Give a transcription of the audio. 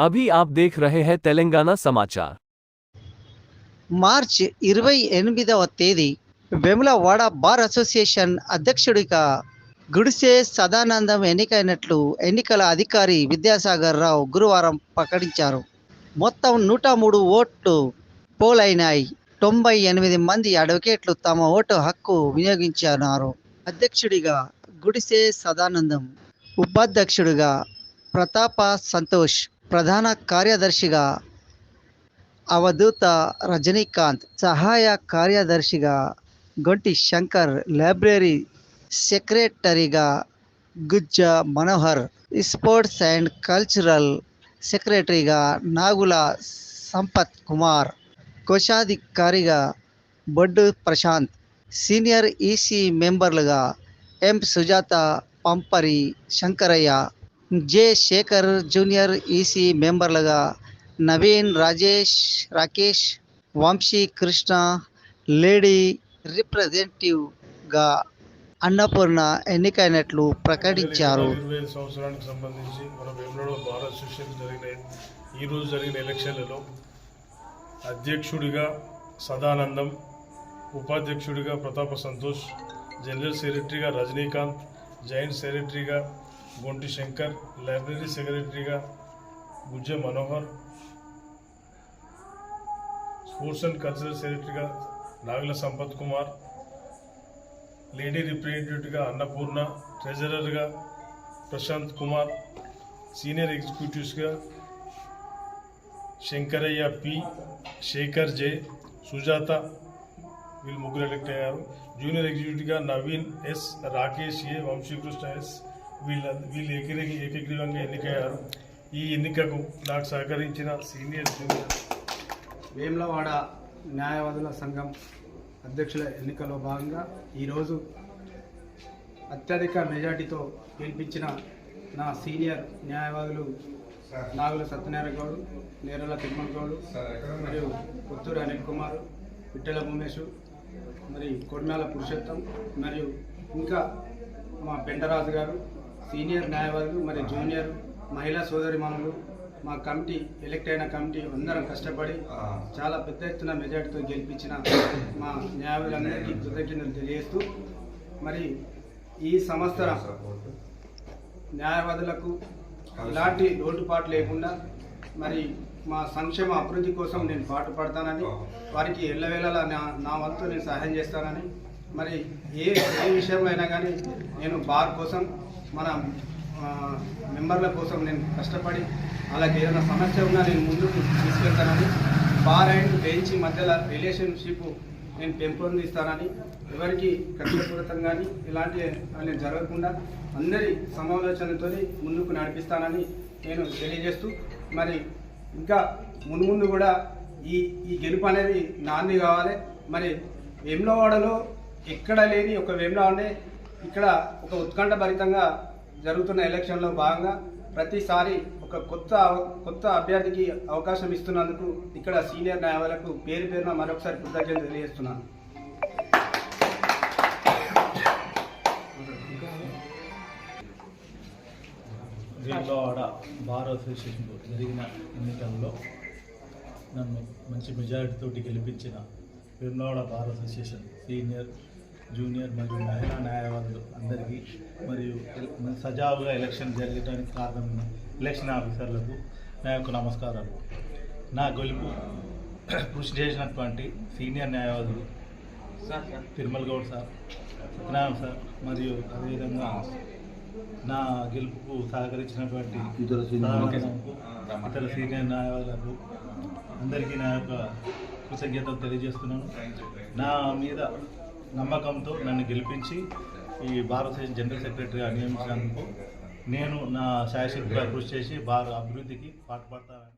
అభి ఆప్ దేఖ్ రహే high Telangana Samachar March ఇరవై ఎనిమిదవ తేదీ వెములవాడ బార్ అసోసియేషన్ అధ్యక్షుడిగా గుడిసే సదానందం ఎన్నికైనట్లు ఎన్నికల అధికారి విద్యాసాగర్ రావు గురువారం ప్రకటించారు. మొత్తం నూట మూడు ఓట్లు పోలైనాయి. తొంభై ఎనిమిది మంది అడ్వకేట్లు తమ ఓటు హక్కు వినియోగించారు అధ్యక్షుడిగా గుడిసే సదానందం ఉపాధ్యక్షుడిగా ప్రతాప సంతోష్ ప్రధాన కార్యదర్శిగా అవధూత రజనీకాంత్ సహాయ కార్యదర్శిగా గొంటి శంకర్ లైబ్రరీ సెక్రటరీగా Gujja Manohar sports and cultural సెక్రటరీగా నాగుల సంపత్ కుమార్ కోశాధికారిగా Boddu Prashanth senior EC మెంబర్లుగా M Sujatha Pampari Shankaraiah J Shekhar junior EC మెంబర్లుగా Naveen Rajesh Rakesh Vamsi Krishna lady రిప్రజెంటేటివ్గా అన్నపూర్ణ ఎన్నికైనట్లు ప్రకటించారు. సంవత్సరానికి సంబంధించి మన వేములవాడ జరిగిన ఈరోజు జరిగిన ఎలక్షన్లలో అధ్యక్షుడిగా సదానందం ఉపాధ్యక్షుడిగా ప్రతాప సంతోష్ జనరల్ సెక్రటరీగా రజనీకాంత్ జాయింట్ సెక్రటరీగా గొంటి శంకర్ లైబ్రరీ సెక్రటరీగా Gujja Manohar sports and cultural సెక్రటరీగా నాగుల సంపత్ కుమార్ లేడీ రిప్రజెంటేటివ్గా అన్నపూర్ణ ట్రెజరర్గా ప్రశాంత్ కుమార్ సీనియర్ ఎగ్జిక్యూటివ్స్గా శంకరయ్య పి శేఖర్ జే సుజాత వీళ్ళు ముగ్గురు ఎలక్ట్ అయ్యారు. Junior ఎగ్జిక్యూటివ్గా Naveen S Rakesh A Vamsikrishna S వీళ్ళ వీళ్ళు ఏకగ్రీ ఏకగ్రీవంగా ఎన్నికయ్యారు. ఈ ఎన్నికకు నాకు సహకరించిన సీనియర్ జూనియర్ వేములవాడ న్యాయవాదుల సంఘం అధ్యక్షుల ఎన్నికలో భాగంగా ఈరోజు అత్యధిక మెజార్టీతో గెలిపించిన నా సీనియర్ న్యాయవాదులు నాగుల సత్యనారాయణ గౌడ్ నేరల తిమ్మల గౌడ్ మరియు పుత్తూరు అనిల్ కుమార్ పిట్టెల ఉమేష్ మరి కొడిమాల పురుషోత్తం మరియు ఇంకా మా పెండరాజు గారు సీనియర్ న్యాయవాదులు మరియు జూనియర్ మహిళా సోదరిమణులు మా కమిటీ ఎలక్ట్ అయిన కమిటీ అందరం కష్టపడి చాలా పెద్ద ఎత్తున మెజార్టీతో గెలిపించిన మా న్యాయవాదులందరికీ కృతజ్ఞతలు తెలియజేస్తూ మరి ఈ సంవత్సరం న్యాయవాదులకు ఎలాంటి లోటుపాటు లేకుండా మరి మా సంక్షేమ అభివృద్ధి కోసం నేను పాటు పడతానని వారికి ఎల్లవేళలా నా నా వంతు నేను సహాయం చేస్తానని మరి ఏ ఏ విషయంలో అయినా కానీ నేను బార్ కోసం మన మెంబర్ల కోసం నేను కష్టపడి అలాగే ఏదైనా సమస్య ఉన్నా నేను ముందుకు తీసుకెళ్తానని బార్ అండ్ బెంచ్ మధ్యలో రిలేషన్షిప్ నేను పెంపొందిస్తానని ఎవరికి కక్షపూరితం కానీ ఇలాంటి నేను జరగకుండా అందరి సమాలోచనతో ముందుకు నడిపిస్తానని నేను తెలియజేస్తూ మరి ఇంకా మున్ముందు ముందు కూడా ఈ ఈ గెలుపు అనేది నాంది కావాలి. మరి వేములవాడలో ఎక్కడ లేని ఒక వేములవాడే ఇక్కడ ఒక ఉత్కంఠ భరితంగా జరుగుతున్న ఎలక్షన్లో భాగంగా ప్రతిసారి ఒక కొత్త కొత్త అభ్యర్థికి అవకాశం ఇస్తున్నందుకు ఇక్కడ సీనియర్ న్యాయవాదులకు పేరు పేరున మరొకసారి కృతజ్ఞత తెలియజేస్తున్నాను. వేములవాడ బార్ అసోసియేషన్లో జరిగిన ఎన్నికల్లో నన్ను మంచి మెజారిటీతోటి గెలిపించిన Vemulawada bar association senior junior మరియు మహిళా న్యాయవాదులు అందరికీ మరియు సజావుగా ఎలక్షన్ జరగడానికి కారణమైన ఎలక్షన్ ఆఫీసర్లకు నా యొక్క నమస్కారాలు. నా గెలుపు కృషి చేసినటువంటి సీనియర్ న్యాయవాదులు తిరుమల గౌడ్ సార్ సత్యనారాయణ సార్ మరియు అదేవిధంగా నా గెలుపుకు సహకరించినటువంటి సహకారంకు, ఇతర సీనియర్ న్యాయవాదులకు అందరికీ నా యొక్క కృతజ్ఞతలు తెలియజేస్తున్నాను. నా మీద నమ్మకంతో నన్ను గెలిపించి ఈ భారతదేశ జనరల్ సెక్రటరీగా నియమించినందుకు నేను నా శాయశక్తిగా కృషి చేసి భారత అభివృద్ధికి పాటుపడతానని